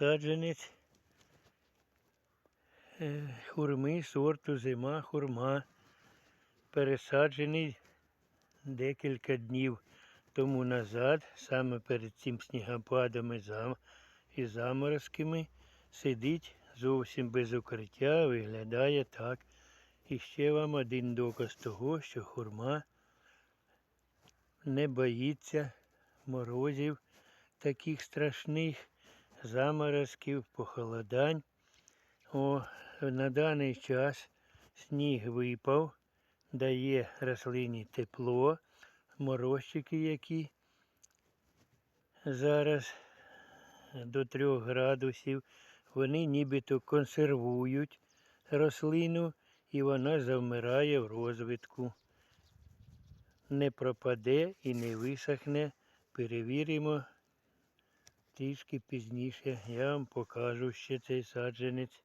саджанець е, хурми сорту зима хурма. Пересаджений декілька днів тому назад, саме перед цим зам- і заморозками, сидить зовсім без укриття, виглядає так. І ще вам один доказ того, що хурма не боїться морозів таких страшних, заморозків, похолодань. О, на даний час сніг випав, дає рослині тепло, морозчики, які зараз до 3 градусів, вони нібито консервують рослину і вона завмирає в розвитку. Не пропаде і не висохне. Перевіримо трішки пізніше. Я вам покажу ще цей саджанець.